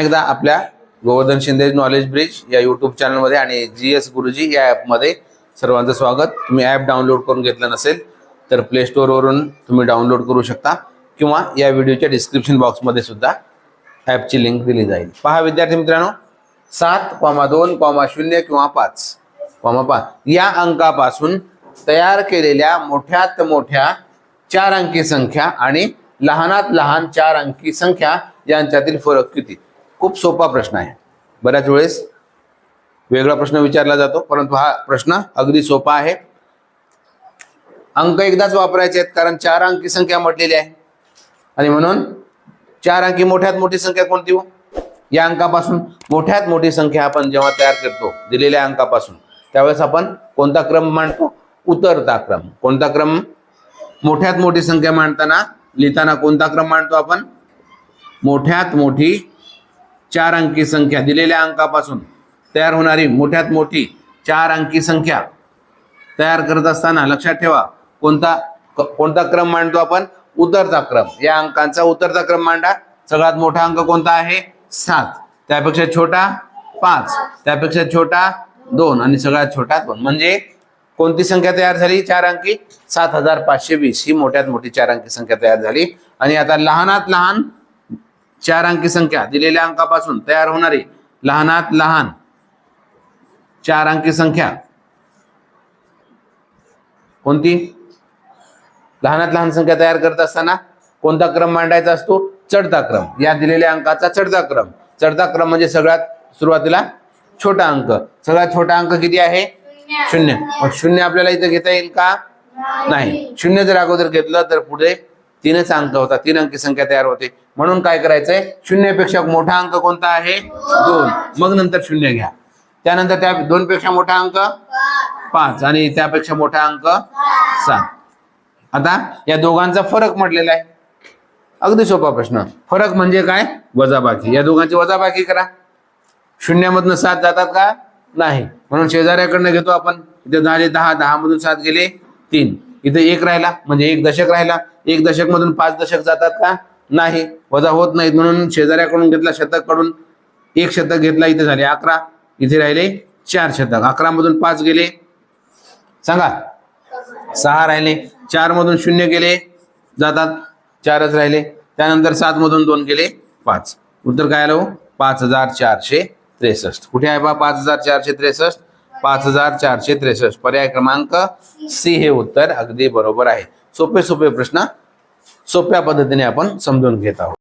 एकदा आपल्या Govardhan Shinde knowledge bridge या युट्यूब चॅनलमध्ये आणि जी एस गुरुजी या ॲपमध्ये सर्वांचं स्वागत. तुम्ही ॲप डाउनलोड करून घेतलं नसेल तर प्ले स्टोअरवरून तुम्ही डाउनलोड करू शकता किंवा या व्हिडिओच्या डिस्क्रिप्शन बॉक्समध्ये सुद्धा ॲपची लिंक दिली जाईल. पहा विद्यार्थी मित्रांनो सात कॉमा दोन कॉमा शून्य किंवा पाच कॉमा पाच या अंकापासून तयार केलेल्या मोठ्यात मोठ्या चार अंकी संख्या आणि लहानात लहान चार अंकी संख्या यांच्यातील फरक किती? खूप सोपा प्रश्न आहे. बऱ्याच वेळेस वेगळा प्रश्न विचारला जातो परंतु हा प्रश्न अगदी सोपा आहे. अंक एकदाच वापरायचे आहेत कारण चार अंकी संख्या म्हटलेली आहे. आणि म्हणून चार अंकी मोठ्यात मोठी संख्या कोणती हो? या अंकापासून मोठ्यात मोठी संख्या आपण जेव्हा तयार करतो दिलेल्या अंकापासून त्यावेळेस आपण कोणता क्रम मांडतो? उतरता क्रम. कोणता क्रम मोठ्यात मोठी संख्या मांडताना लिहिताना कोणता क्रम मांडतो आपण? मोठ्यात मोठी चार अंकी संख्या दिलेल्या अंकापासून तयार होणारी मोठ्यात मोठी चार अंकी संख्या तयार करत असताना लक्षात ठेवा कोणता क- कोणता क्रम मांडतो आपण? उतरता क्रम. या अंकांचा उतरता क्रम मांडा. सगळ्यात मोठा अंक कोणता आहे? सात. त्यापेक्षा छोटा पाच. त्यापेक्षा छोटा दोन. आणि सगळ्यात छोटा दोन. म्हणजे कोणती संख्या तयार झाली? चार अंकी? सात हजार पाचशे वीस. ही मोठ्यात मोठी चार अंकी संख्या तयार झाली. आणि आता लहानात लहान चार अंकी संख्या दिलेल्या अंकापासून तयार होणारी लहानात लहान. चार अंकी संख्या. कोणती? लहानात लहान संख्या तयार करत असताना कोणता क्रम मांडायचा असतो? चढता क्रम. या दिलेल्या अंकाचा चढता क्रम. चढता क्रम म्हणजे सगळ्यात सुरुवातीला छोटा अंक. सगळ्यात छोटा अंक किती आहे? शून्य. शून्य आपल्याला इथं घेता येईल का? नाही. शून्य जर अगोदर घेतलं तर पुढे तीनच अंक होता. तीन अंकी संख्या तयार होते. म्हणून काय करायचंय? शून्यपेक्षा मोठा अंक कोणता आहे? दोन. मग नंतर शून्य घ्या. त्यानंतर त्या दोन पेक्षा मोठा अंक? पाच. आणि त्यापेक्षा मोठा अंक? सात. आता या दोघांचा फरक म्हटलेला आहे. अगदी सोपा प्रश्न. फरक म्हणजे काय? वजाबाकी. या दोघांची वजाबाकी करा. शून्यामधनं सात जातात का? नाही. म्हणून शेजाऱ्याकडनं घेतो आपण. इथे झाले दहा दहा. मधून सात गेले तीन. इथे एक राहिला म्हणजे एक दशक राहिला. एक दशक मधून पाच दशक जातात का? नाही. वजा होत नाहीत म्हणून शेजाऱ्याकडून घेतला शतककडून एक शतक घेतला इथे झाले अकरा. इथे राहिले चार शतक. अकरा मधून पाच गेले. सांगा. सहा राहिले. चार मधून शून्य गेले. जातात. चारच राहिले. त्यानंतर सात मधून दोन गेले. पाच. उत्तर काय आलं हो? पाच हजार चारशे त्रेसष्ट. कुठे आहे बा पाच हजार चारशे त्रेसष्ट? पाच हजार चारशे त्रेसष्ट. पर्याय क्रमांक सी हे उत्तर अगदी बरोबर आहे. सोपे सोपे प्रश्न सोप्या पद्धतीने आपण समजून घेत आहोत.